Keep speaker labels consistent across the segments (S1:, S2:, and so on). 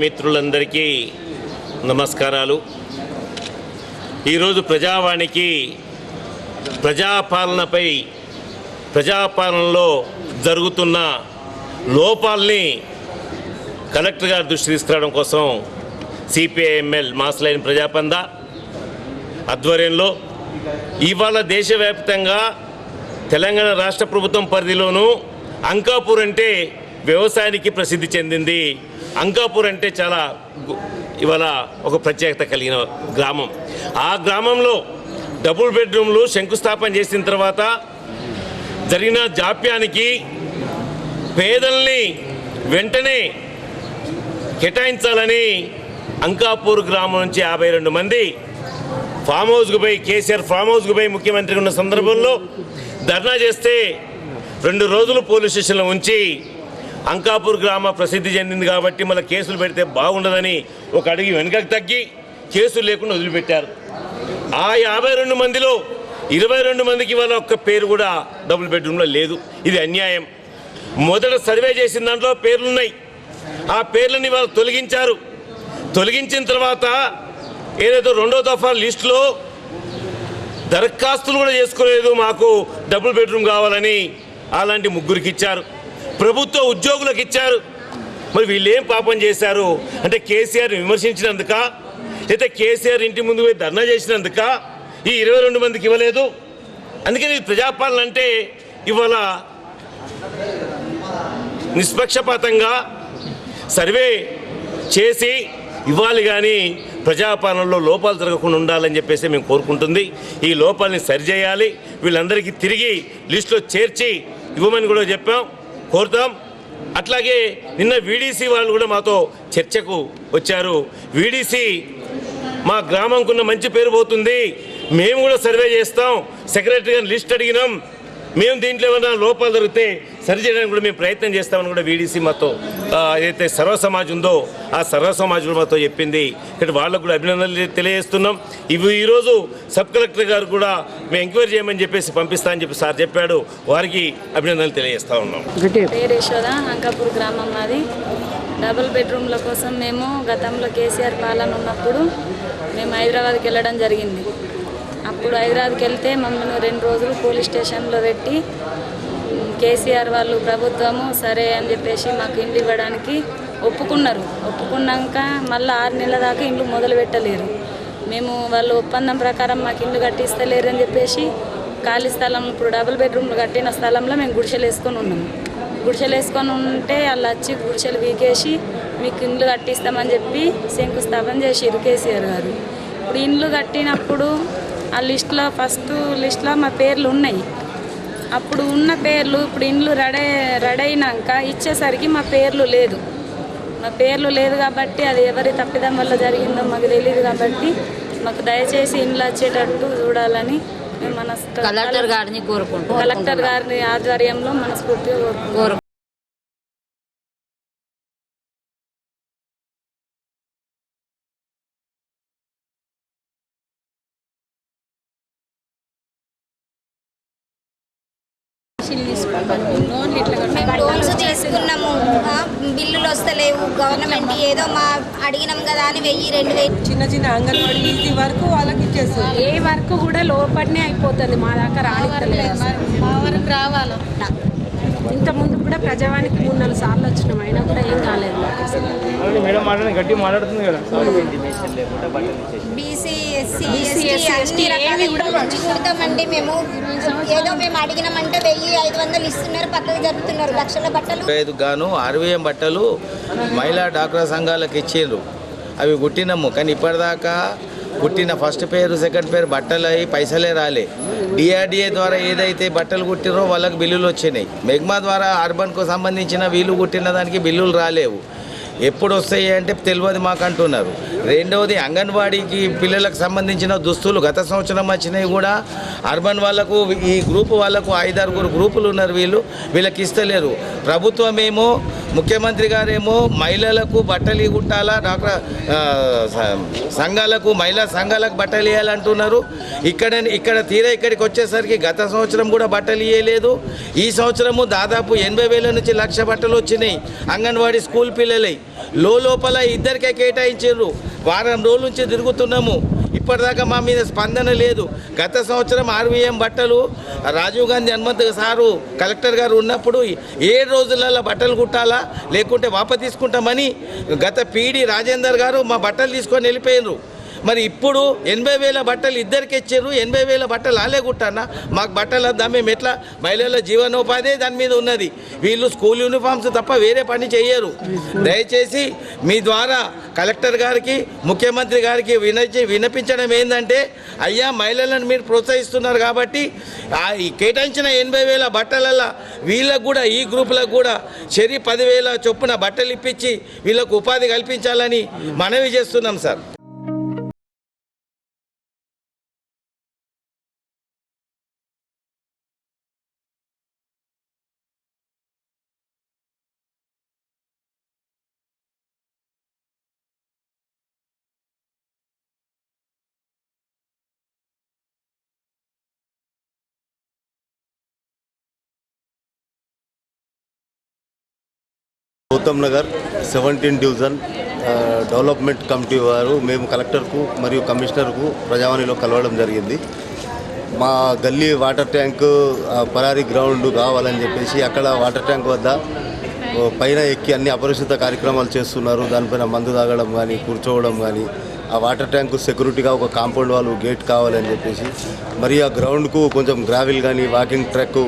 S1: మిత్రులందరికీ నమస్కారాలు. ఈరోజు ప్రజావాణికి ప్రజాపాలనపై ప్రజాపాలనలో జరుగుతున్న లోపాల్ని కలెక్టర్ గారు దృష్టి తీసుకురావడం కోసం సిపిఐఎంఎల్ మాసలైన ప్రజాపంద ఆధ్వర్యంలో ఇవాళ దేశవ్యాప్తంగా తెలంగాణ రాష్ట్ర ప్రభుత్వం పరిధిలోనూ అంకాపూర్ అంటే వ్యవసాయానికి ప్రసిద్ధి చెందింది. అంకాపూర్ అంటే చాలా ఇవాళ ఒక ప్రత్యేకత కలిగిన గ్రామం. ఆ గ్రామంలో డబుల్ బెడ్రూమ్లు శంకుస్థాపన చేసిన తర్వాత జరిగిన జాప్యానికి పేదల్ని వెంటనే కేటాయించాలని అంకాపూర్ గ్రామం నుంచి యాభై రెండు మంది ఫామ్ హౌస్కు పోయి కేసీఆర్ ఫామ్ హౌస్కు పోయి ముఖ్యమంత్రి ఉన్న సందర్భంలో ధర్నా చేస్తే రెండు రోజులు పోలీస్ స్టేషన్లో ఉంచి అంకాపూర్ గ్రామ ప్రసిద్ధి చెందింది కాబట్టి మళ్ళీ కేసులు పెడితే బాగుండదని ఒక అడిగి వెనుకకు తగ్గి కేసులు లేకుండా వదిలిపెట్టారు. ఆ యాభై రెండు మందిలో ఇరవై రెండు మందికి వాళ్ళ ఒక్క పేరు కూడా డబుల్ బెడ్రూమ్లో లేదు. ఇది అన్యాయం. మొదట సర్వే చేసిన దాంట్లో పేర్లున్నాయి. ఆ పేర్లని వాళ్ళు తొలగించారు. తొలగించిన తర్వాత ఏదైతే రెండో దఫా లిస్టులో దరఖాస్తులు కూడా చేసుకోలేదు మాకు డబుల్ బెడ్రూమ్ కావాలని అలాంటి ముగ్గురికి ఇచ్చారు. ప్రభుత్వ ఉద్యోగులకు ఇచ్చారు. మరి వీళ్ళు ఏం పాపం చేశారు? అంటే కేసీఆర్ని విమర్శించినందుక? లేదా కేసీఆర్ ఇంటి ముందు పోయి ధర్నా చేసినందుక? ఈ ఇరవై రెండు మందికి ఇవ్వలేదు? అందుకని ప్రజాపాలన అంటే ఇవాళ నిష్పక్షపాతంగా సర్వే చేసి ఇవ్వాలి కానీ ప్రజాపాలనలో లోపాలు జరగకుండా ఉండాలని చెప్పేసి మేము కోరుకుంటుంది. ఈ లోపాలని సరిచేయాలి. వీళ్ళందరికీ తిరిగి లిస్టులో చేర్చి ఇవ్వమని కూడా చెప్పాం. కోరుతాం. అట్లాగే నిన్న వీడీసీ వాళ్ళు కూడా మాతో చర్చకు వచ్చారు. వీడీసీ మా గ్రామంకున్న మంచి పేరు పోతుంది. మేము కూడా సర్వే చేస్తాం. సెక్రటరీ గారిని లిస్ట్ అడిగినాం. మేము దీంట్లో ఏమైనా లోపాలు జరిగితే సరి చేయడానికి కూడా మేము ప్రయత్నం చేస్తామని కూడా వీడీసీ మాతో ఆ, ఏదైతే సర్వ సమాజ్ ఉందో ఆ సర్వ సమాజ్ కూడా మాతో చెప్పింది. ఇక్కడ వాళ్ళకు కూడా అభినందనలు తెలియజేస్తున్నాం. ఇవి ఈరోజు సబ్ కలెక్టర్ గారు కూడా మేము ఎంక్వైరీ చేయమని చెప్పేసి పంపిస్తా అని చెప్పి సార్ చెప్పాడు. వారికి అభినందనలు తెలియజేస్తా ఉన్నాం.
S2: పేరు యశోద అంకాపూర్ గ్రామం మాది. డబుల్ బెడ్రూమ్ల కోసం మేము గతంలో కేసీఆర్ పాలన ఉన్నప్పుడు మేము హైదరాబాద్కి వెళ్ళడం జరిగింది. అప్పుడు హైదరాబాద్కి వెళ్తే మమ్మల్ని రెండు రోజులు పోలీస్ స్టేషన్లో పెట్టి కేసీఆర్ వాళ్ళు ప్రభుత్వము సరే అని చెప్పేసి మాకు ఇండ్లు ఇవ్వడానికి ఒప్పుకున్నారు. ఒప్పుకున్నాక మళ్ళీ ఆరు నెలల దాకా ఇండ్లు మొదలు పెట్టలేరు. మేము వాళ్ళు ఒప్పందం ప్రకారం మాకు ఇండ్లు కట్టిస్తలేరు అని చెప్పేసి ఖాళీ స్థలం ఇప్పుడు డబుల్ బెడ్రూమ్లు కట్టిన స్థలంలో మేము గుడిసెలు వేసుకొని ఉన్నాము గుడిసెలు వేసుకొని ఉంటే వాళ్ళు వచ్చి గుడిసెలు వీకేసి మీకు ఇండ్లు కట్టిస్తామని చెప్పి శంకుస్థాపన చేసిరు కేసీఆర్ గారు. ఇప్పుడు ఇండ్లు కట్టినప్పుడు ఆ లిస్ట్లో ఫస్ట్ లిస్ట్లో మా పేర్లు ఉన్నాయి. అప్పుడు ఉన్న పేర్లు ఇప్పుడు ఇండ్లు రెడీ రెడీ అయినాక ఇచ్చేసరికి మా పేర్లు లేదు మా పేర్లు లేదు కాబట్టి అది ఎవరి తప్పిదం వల్ల జరిగిందో మాకు తెలియదు కాబట్టి మాకు దయచేసి ఇండ్లు వచ్చేటట్టు చూడాలని మేము మన
S3: కలెక్టర్ గారిని కోరుకుంటున్నాం
S2: కలెక్టర్ గారి ఆధ్వర్యంలో మనస్ఫూర్తిగా కోరుకుంటున్నాం.
S4: అడిగినాం కదా అని వెయ్యి రెండు వేలు
S5: చిన్న చిన్న అంగన్వాడీ ఈజీ వరకు వాళ్ళకి ఇచ్చేస్తారు
S6: ఏ వర్క్ కూడా లోపలనే అయిపోతుంది మా దాకా రానిస్తలేదు
S4: మా వరకు రావాలి?
S6: ఇంత ముందు కూడా ప్రజావానికి మూడు నాలుగు సార్లు వచ్చినాం అయినా కూడా ఏం కాలేదు మాకు అసలు.
S7: మేడం మాట్లాడి గట్టి మాట్లాడుతుంది కదా.
S4: BC SC
S6: BC,
S4: ST
S6: SC,
S4: అన్ని కుడతామండి మేము. ఏదో మేము అడిగినామంటే వెయ్యి ఐదు వందలు ఇస్తున్నారు పక్కకు జరుపుతున్నారు లక్షల బట్టలు.
S8: ఐదు గాను ఆర్వీఎం బట్టలు మహిళా డాక్రా సంఘాలకు ఇచ్చిండ్రు. అవి కుట్టినాము కానీ ఇప్పటిదాకా కుట్టిన ఫస్ట్ పేరు సెకండ్ పేరు బట్టలు అయి పైసలే రాలే. డిఆర్డిఏ ద్వారా ఏదైతే బట్టలు కుట్టిరో వాళ్ళకి బిల్లులు వచ్చినాయి. మెగ్మా ద్వారా అర్బన్కు సంబంధించిన వీళ్ళు కుట్టిన దానికి బిల్లులు రాలేవు. ఎప్పుడు వస్తాయి అంటే తెలియదు మాకు అంటున్నారు రెండవది అంగన్వాడీకి పిల్లలకు సంబంధించిన దుస్తులు గత సంవత్సరం వచ్చినవి కూడా అర్బన్ వాళ్ళకు ఈ గ్రూప్ వాళ్ళకు ఐదారుగురు గ్రూపులు ఉన్నారు వీళ్ళు వీళ్ళకి ఇస్తలేరు. ప్రభుత్వం ఏమో ముఖ్యమంత్రి గారేమో మహిళలకు బట్టలు కుట్టాలా డాక్టర్ సంఘాలకు మహిళా సంఘాలకు బట్టలు ఇవ్వాలంటున్నారు. ఇక్కడ ఇక్కడ తీరా ఇక్కడికి వచ్చేసరికి గత సంవత్సరం కూడా బట్టలు ఇవ్వలేదు ఈ సంవత్సరము దాదాపు ఎనభై వేల నుంచి లక్ష బట్టలు వచ్చినాయి. అంగన్వాడీ స్కూల్ పిల్లలై. లోపల ఇద్దరికే కేటాయించారు. వారం రోజుల నుంచి తిరుగుతున్నాము. ఇప్పటిదాకా మా మీద స్పందన లేదు. గత సంవత్సరం ఆర్వీఎం బట్టలు రాజీవ్ గాంధీ హనుమంత్ సారు కలెక్టర్ గారు ఉన్నప్పుడు ఏడు రోజులలో బట్టలు కుట్టాలా? లేకుంటే వాప తీసుకుంటామని గత పీడి రాజేందర్ గారు మా బట్టలు తీసుకొని వెళ్ళిపోయినారు మరి ఇప్పుడు ఎనభై వేల బట్టలు ఇద్దరికి ఇచ్చారు ఎనభై వేల బట్టలు ఆలే కుట్టన్నా మాకు బట్టలు వద్దా? మేము ఎట్లా? మహిళల జీవనోపాధి దాని మీద ఉన్నది. వీళ్ళు స్కూల్ యూనిఫామ్స్ తప్ప వేరే పని చేయరు దయచేసి మీ ద్వారా కలెక్టర్ గారికి ముఖ్యమంత్రి గారికి వినచి వినిపించడం ఏంటంటే అయ్యా మహిళలను మీరు ప్రోత్సహిస్తున్నారు కాబట్టి ఈ కేటాయించిన ఎనభై వేల బట్టలల్లో వీళ్ళకు కూడా ఈ గ్రూపులకు కూడా చెరి పదివేల చొప్పున బట్టలు ఇప్పించి వీళ్ళకు ఉపాధి కల్పించాలని మనవి చేస్తున్నాం sir.
S9: Gautam Nagar seventeen division development committee వారు మేము కలెక్టర్కు మరియు కమిషనర్కు ప్రజావాణిలో కలవడం జరిగింది. మా గల్లీ వాటర్ ట్యాంక్ పరారీ గ్రౌండ్ కావాలని చెప్పేసి అక్కడ వాటర్ ట్యాంక్ వద్ద పైన ఎక్కి అన్ని అపరిశుద్ధ కార్యక్రమాలు చేస్తున్నారు. దానిపైన మందు తాగడం కానీ కూర్చోవడం కానీ ఆ వాటర్ ట్యాంకు సెక్యూరిటీగా ఒక కాంపౌండ్ వాళ్ళు గేట్ కావాలని చెప్పేసి మరి ఆ గ్రౌండ్కు కొంచెం గ్రావిల్ కానీ వాకింగ్ ట్రాక్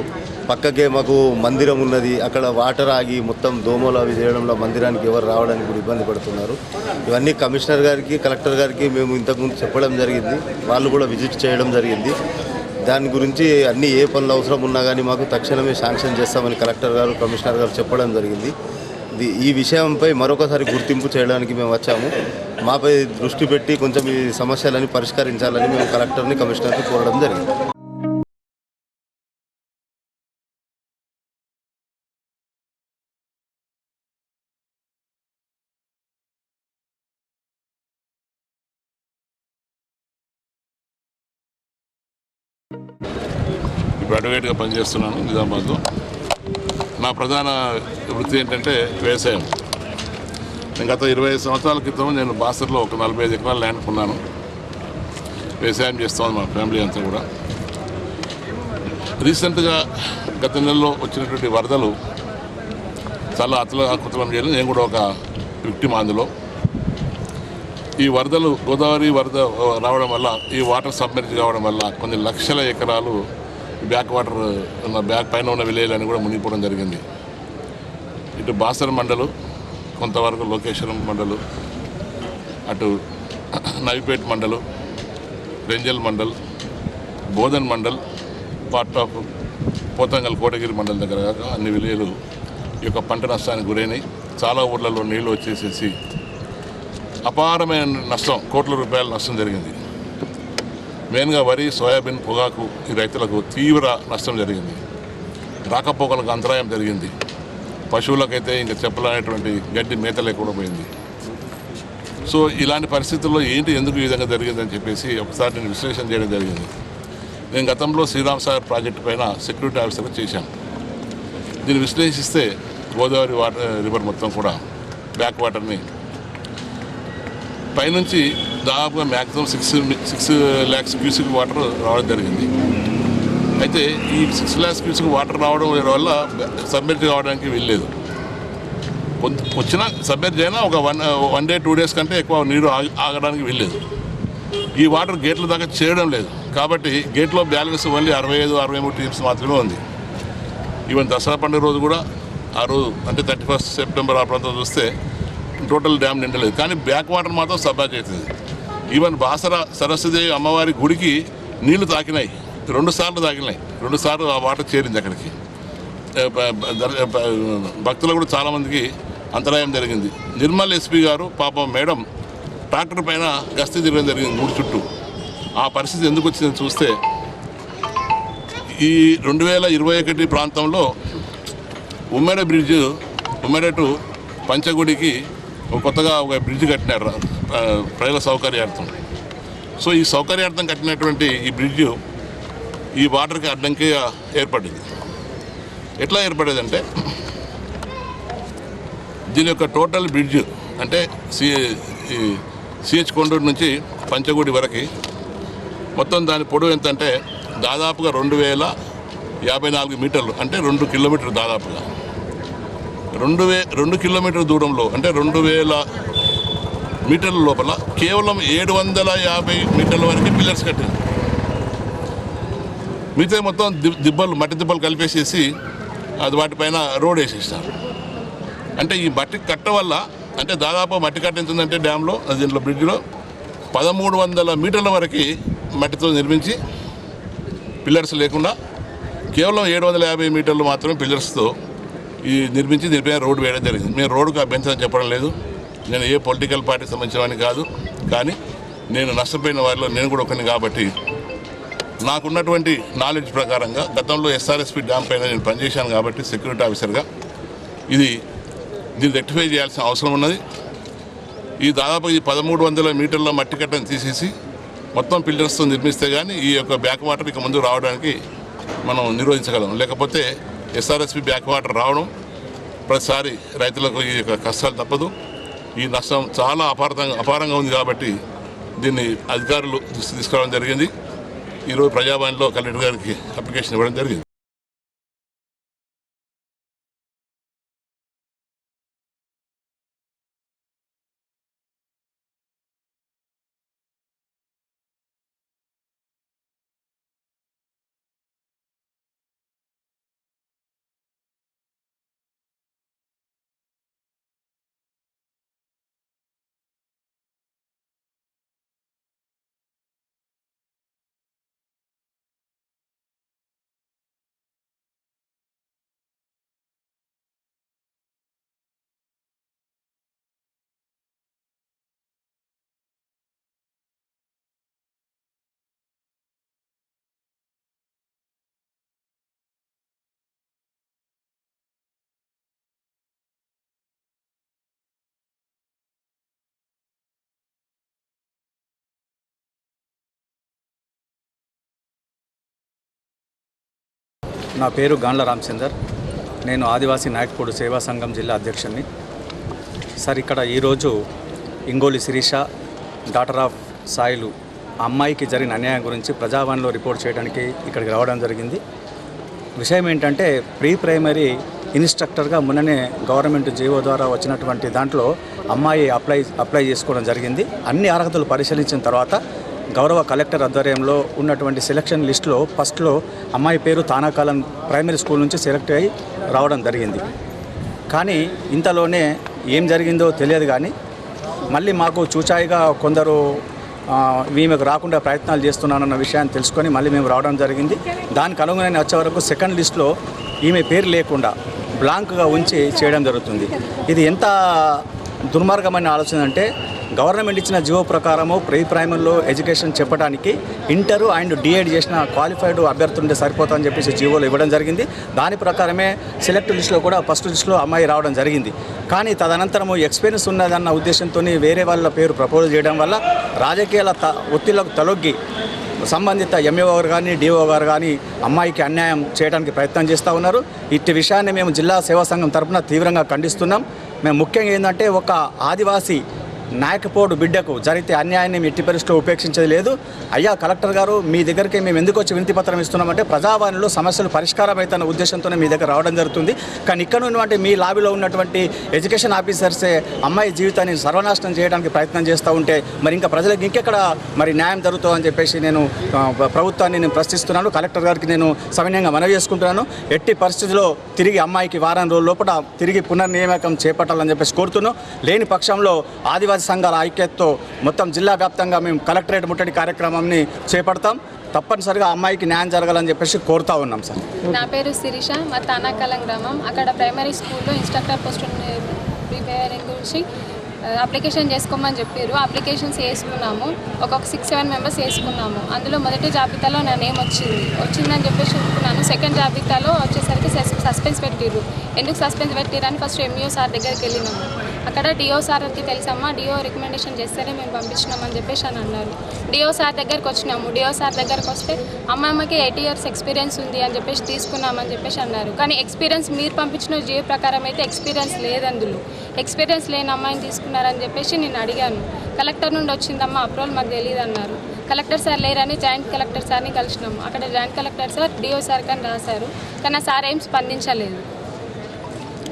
S9: పక్కకే మాకు మందిరం ఉన్నది. అక్కడ వాటర్ ఆగి మొత్తం దోమలు అవి చేయడంలో మందిరానికి ఎవరు రావడానికి కూడా ఇబ్బంది పడుతున్నారు. ఇవన్నీ కమిషనర్ గారికి కలెక్టర్ గారికి మేము ఇంతకుముందు చెప్పడం జరిగింది. వాళ్ళు కూడా విజిట్ చేయడం జరిగింది. దాని గురించి అన్ని ఏ పనులు అవసరం ఉన్నా కానీ మాకు తక్షణమే శాంక్షన్ చేస్తామని కలెక్టర్ గారు కమిషనర్ గారు చెప్పడం జరిగింది. ఈ విషయంపై మరొకసారి గుర్తింపు చేయడానికి మేము వచ్చాము. మాపై దృష్టి పెట్టి కొంచెం ఈ సమస్యలని పరిష్కరించాలని మేము కలెక్టర్ని కమిషనర్ని కోరడం జరిగింది.
S10: అడ్వకేట్గా పనిచేస్తున్నాను నిజామాబాద్లో. నా ప్రధాన వృత్తి ఏంటంటే వ్యవసాయం. నేను గత ఇరవై ఐదు సంవత్సరాల క్రితం నేను బాసర్లో ఒక నలభై ఐదు ఎకరాల ల్యాండ్ కొన్నాను. వ్యవసాయం చేస్తాను మా ఫ్యామిలీ అంతా కూడా. రీసెంట్గా గత నెలలో వచ్చినటువంటి వరదలు చాలా అతల కుతలం చేయలేదు నేను కూడా ఒక విక్టిమ్ అందులో. ఈ వరదలు గోదావరి వరద రావడం వల్ల ఈ వాటర్ సబ్మెర్జ్ కావడం వల్ల కొన్ని లక్షల ఎకరాలు బ్యాక్ వాటర్ ఉన్న బ్యాక్ పైన ఉన్న విలేజ్లన్నీ కూడా మునిగిపోవడం జరిగింది. ఇటు బాసర్ మండలు కొంతవరకు లోకేశ్వరం మండలు అటు నవిపేట్ మండలు రెంజల్ మండల్ బోధన్ మండల్ పార్ట్ ఆఫ్ పోతంగల్ కోటగిరి మండల దగ్గర కాక అన్ని విలేలు ఈ యొక్క పంట నష్టానికి గురైనాయి. చాలా ఊర్లలో నీళ్ళు వచ్చేసేసి అపారమైన నష్టం కోట్ల రూపాయల నష్టం జరిగింది. మెయిన్గా వరి సోయాబీన్ పొగాకు ఈ రైతులకు తీవ్ర నష్టం జరిగింది. రాకపోకలకు అంతరాయం జరిగింది. పశువులకైతే ఇంకా చెప్పలేనటువంటి గడ్డి మేత లేకుండా పోయింది. సో ఇలాంటి పరిస్థితుల్లో ఏంటి ఎందుకు ఈ విధంగా జరిగిందని చెప్పేసి ఒకసారి నేను విశ్లేషణ చేయడం జరిగింది. నేను గతంలో శ్రీరామ్ సాగర్ ప్రాజెక్టు పైన సెక్యూరిటీ ఆఫీసర్గా చేశాను. దీన్ని విశ్లేషిస్తే గోదావరి వాటర్ రివర్ మొత్తం కూడా బ్యాక్ వాటర్ని. పైనుంచి దాదాపుగా maximum six six lakhs cusec water రావడం జరిగింది. అయితే ఈ సిక్స్ ల్యాక్స్ క్యూసిక్ వాటర్ రావడం వల్ల సబ్మిట్ కావడానికి వీల్లేదు. కొంత- వచ్చిన సబ్మెర్జ్ అయినా ఒక one one day two days కంటే ఎక్కువ నీరు ఆగడానికి వీల్లేదు. ఈ వాటర్ గేట్ల దాకా చేరడం లేదు. కాబట్టి గేట్లో బ్యాలెన్స్ ఓన్లీ అరవై ఐదు అరవై మూడు టీమ్స్ మాత్రమే ఉంది. ఈవెన్ దసరా పండుగ రోజు కూడా ఆ రోజు అంటే థర్టీ ఫస్ట్ సెప్టెంబర్ ఆ ప్రాంతం చూస్తే టోటల్ డ్యామ్ నిండలేదు. కానీ బ్యాక్ వాటర్ మాత్రం సబ్బాజ్ అవుతుంది. ఈవెన్ బాసర సరస్వదేవి అమ్మవారి గుడికి నీళ్ళు తాకినాయి. రెండు సార్లు తాకినాయి. రెండు సార్లు ఆ వాటర్ చేరింది అక్కడికి. భక్తులు కూడా చాలామందికి అంతరాయం జరిగింది. నిర్మల్ ఎస్పీ గారు పాపం మేడం ట్రాక్టర్ పైన గస్తీ తిరగడం జరిగింది గుడి చుట్టూ. ఆ పరిస్థితి ఎందుకు వచ్చిందని చూస్తే ఈ రెండు వేల ఇరవై ఒకటి ప్రాంతంలో ఉమ్మేడ బ్రిడ్జ్ ఉమ్మేడ టు పంచగుడికి కొత్తగా ఒక బ్రిడ్జ్ కట్టినారు. ప్రజల సౌకర్యార్థం. సో ఈ సౌకర్యార్థం కట్టినటువంటి ఈ బ్రిడ్జ్ ఈ వాటర్కి అడ్డంకిగా ఏర్పడింది. ఎట్లా ఏర్పడేదంటే దీని యొక్క టోటల్ బ్రిడ్జ్ అంటే సి ఈ సిహెచ్ కొండూరు నుంచి పంచగూడి వరకు మొత్తం దాని పొడవు ఎంత అంటే దాదాపుగా రెండు వేల యాభై నాలుగు మీటర్లు అంటే రెండు కిలోమీటర్లు దాదాపుగా. రెండు వే రెండు కిలోమీటర్ల దూరంలో అంటే రెండు వేల మీటర్ల లోపల కేవలం ఏడు వందల యాభై మీటర్ల వరకు పిల్లర్స్ కట్టింది. మిగతా మొత్తం దిబ్బలు మట్టి దిబ్బలు కలిపేసేసి అది వాటిపైన రోడ్ వేసేసినారు అంటే ఈ మట్టి కట్ట వల్ల అంటే దాదాపు మట్టి కట్ట ఎంత ఉందంటే డ్యాంలో దీంట్లో బ్రిడ్జ్లో పదమూడు వందల మీటర్ల వరకు మట్టితో నిర్మించి పిల్లర్స్ లేకుండా కేవలం ఏడు వందల యాభై మీటర్లు మాత్రమే పిల్లర్స్తో ఈ నిర్మించి దీనిపైన రోడ్డు వేయడం జరిగింది. మేము రోడ్డుకు అభ్యంతరం చెప్పడం లేదు. నేను ఏ పొలిటికల్ పార్టీకి సంబంధించిన కాదు కానీ నేను నష్టపోయిన వారిలో నేను కూడా ఒకరిని కాబట్టి నాకున్నటువంటి నాలెడ్జ్ ప్రకారంగా గతంలో ఎస్ఆర్ఎస్పి డ్యామ్ పైన నేను పనిచేశాను కాబట్టి సెక్యూరిటీ ఆఫీసర్గా ఇది దీన్ని రెక్టిఫై చేయాల్సిన అవసరం ఉన్నది. ఈ దాదాపు ఈ పదమూడు వందల మీటర్ల మట్టి కట్టను తీసేసి మొత్తం పిల్లర్స్తో నిర్మిస్తే కానీ ఈ యొక్క బ్యాక్ వాటర్ ఇక ముందు రావడానికి మనం నిరోధించగలం. లేకపోతే ఎస్ఆర్ఎస్పి బ్యాక్ వాటర్ రావడం ప్రతిసారి రైతులకు ఈ యొక్క కష్టాలు తప్పదు. ఈ నష్టం చాలా అపారంగా అపారంగా ఉంది కాబట్టి దీన్ని అధికారులు దృష్టి తీసుకురావడం జరిగింది. ఈరోజు ప్రజాభవన్లో కలెక్టర్ గారికి అప్లికేషన్ ఇవ్వడం జరిగింది.
S11: నా పేరు గాండ్ల రామచందర్. నేను ఆదివాసీ నాయక్పూడి సేవా సంఘం జిల్లా అధ్యక్షుడిని సార్ ఇక్కడ ఈరోజు ఇంగోలి శిరీష డాటర్ ఆఫ్ సాయిలు అమ్మాయికి జరిగిన అన్యాయం గురించి ప్రజావాణిలో రిపోర్ట్ చేయడానికి ఇక్కడికి రావడం జరిగింది. విషయం ఏంటంటే ప్రీ ప్రైమరీ ఇన్స్ట్రక్టర్గా మొన్ననే గవర్నమెంట్ జీవో ద్వారా వచ్చినటువంటి దాంట్లో అమ్మాయి అప్లై అప్లై చేసుకోవడం జరిగింది. అన్ని అర్హతలు పరిశీలించిన తర్వాత గౌరవ కలెక్టర్ ఆధ్వర్యంలో ఉన్నటువంటి సెలక్షన్ లిస్టులో ఫస్ట్లో అమ్మాయి పేరు తానాకాలం ప్రైమరీ స్కూల్ నుంచి సెలెక్ట్ అయ్యి రావడం జరిగింది. కానీ ఇంతలోనే ఏం జరిగిందో తెలియదు కానీ మళ్ళీ మాకు చూచాయిగా కొందరు ఆ, ఈమెకు రాకుండా ప్రయత్నాలు చేస్తున్నానన్న విషయాన్ని తెలుసుకొని మళ్ళీ మేము రావడం జరిగింది. దానికి అనుగుణంగా వచ్చే వరకు సెకండ్ లిస్ట్లో ఈమె పేరు లేకుండా బ్లాంక్గా ఉంచి చేయడం జరుగుతుంది. ఇది ఎంత దుర్మార్గమైన ఆలోచన అంటే గవర్నమెంట్ ఇచ్చిన జియో ప్రకారము ప్రీ ప్రైమరీలో ఎడ్యుకేషన్ చెప్పడానికి ఇంటర్ అండ్ డిఎడ్ చేసిన క్వాలిఫైడ్ అభ్యర్థుంటే సరిపోతుందని చెప్పేసి జియోలో ఇవ్వడం జరిగింది. దాని ప్రకారమే సెలెక్ట్ లిస్ట్లో కూడా ఫస్ట్ లిస్ట్లో అమ్మాయి రావడం జరిగింది. కానీ తదనంతరము ఎక్స్పీరియన్స్ ఉన్నదన్న ఉద్దేశంతో వేరే వాళ్ళ పేరు ప్రపోజ్ చేయడం వల్ల రాజకీయాల త ఒత్తిళ్ళకు తలొగ్గి సంబంధిత ఎంఏఓ గారు కానీ డిఓ గారు కానీ అమ్మాయికి అన్యాయం చేయడానికి ప్రయత్నం చేస్తూ ఉన్నారు. ఇట్టి విషయాన్ని మేము జిల్లా సేవా సంఘం తరఫున తీవ్రంగా ఖండిస్తున్నాం. మేము ముఖ్యంగా ఏంటంటే ఒక ఆదివాసీ నాయకపోడు బిడ్డకు జరిగితే అన్యాయాన్ని మేము ఎట్టి పరిస్థితిలో ఉపేక్షించేది లేదు. అయ్యా కలెక్టర్ గారు మీ దగ్గరికి మేము ఎందుకు వచ్చి వినతి పత్రం ఇస్తున్నామంటే ప్రజావాణిలో సమస్యలు పరిష్కారం అవుతున్న ఉద్దేశంతోనే మీ దగ్గర రావడం జరుగుతుంది. కానీ ఇక్కడ ఉన్నటువంటి మీ లాబీలో ఉన్నటువంటి ఎడ్యుకేషన్ ఆఫీసర్సే అమ్మాయి జీవితాన్ని సర్వనాశనం చేయడానికి ప్రయత్నం చేస్తూ ఉంటే మరి ఇంకా ప్రజలకు ఇంకెక్కడ మరి న్యాయం జరుగుతుందని చెప్పేసి నేను ప్రభుత్వాన్ని నేను ప్రశ్నిస్తున్నాను. కలెక్టర్ గారికి నేను సవినయంగా మనవి చేసుకుంటున్నాను. ఎట్టి పరిస్థితిలో తిరిగి అమ్మాయికి వారం రోజుల లోపల తిరిగి పునర్నియామకం చేపట్టాలని చెప్పేసి కోరుతున్నాను. లేని పక్షంలో ఆదివాసీ సంఘాల ఐక్యతతో మొత్తం జిల్లా వ్యాప్తంగా మేము కలెక్టరేట్ ముట్టడి కార్యక్రమాన్ని చేపడతాం. తప్పనిసరిగా అమ్మాయికి న్యాయం జరగాలని చెప్పేసి కోరుతా ఉన్నాం సార్.
S12: నా పేరు శిరీష మా తానాకాలం గ్రామం. అక్కడ ప్రైమరీ స్కూల్లో ఇన్స్ట్రక్టర్ పోస్ట్ ప్రిపేరింగ్ గురించి అప్లికేషన్ చేసుకోమని చెప్పారు. అప్లికేషన్స్ వేసుకున్నాము. ఒక్కొక్క సిక్స్ సెవెన్ మెంబర్స్ వేసుకున్నాము. అందులో మొదటి జాబితాలో నా నేమ్ వచ్చింది. వచ్చిందని చెప్పేసి చెప్పుకున్నాను. సెకండ్ జాబితాలో వచ్చేసరికి సస్పెన్స్ పెట్టిర్రు. ఎందుకు సస్పెన్స్ పెట్టిర్రు అని ఫస్ట్ ఎంఈఓ సార్ దగ్గరికి వెళ్ళినాము. అక్కడ డిఓ సార్కి తెలుసమ్మా డిఓ రికమెండేషన్ చేస్తేనే మేము పంపించినామని చెప్పేసి అని అన్నారు. డిఓ సార్ దగ్గరకు వచ్చినాము. డిఓ సార్ దగ్గరకు వస్తే అమ్మాయికి ఎయిట్ ఇయర్స్ ఎక్స్పీరియన్స్ ఉంది అని చెప్పేసి తీసుకున్నామని చెప్పేసి అన్నారు. కానీ ఎక్స్పీరియన్స్ మీరు పంపించిన జియో ప్రకారం అయితే ఎక్స్పీరియన్స్ లేదు అందులో. ఎక్స్పీరియన్స్ లేని అమ్మాయిని తీసుకున్నారని చెప్పేసి నేను అడిగాను. కలెక్టర్ నుండి వచ్చిందమ్మా అప్రూవల్ మాకు తెలియదు అన్నారు. కలెక్టర్ సార్ లేరని జాయింట్ కలెక్టర్ సార్ని కలిసినాము. అక్కడ joint collector sir DO sir కానీ రాశారు. కానీ ఆ సార్ ఏం స్పందించలేదు.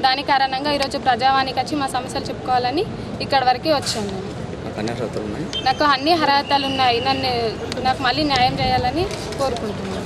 S12: దాని కారణంగా ఈరోజు ప్రజావానికి వచ్చి మా సమస్యలు చెప్పుకోవాలని ఇక్కడ వరకు వచ్చాను నాకు అన్ని అర్హతలు ఉన్నాయి. నన్ను నాకు మళ్ళీ న్యాయం చేయాలని కోరుకుంటున్నాను.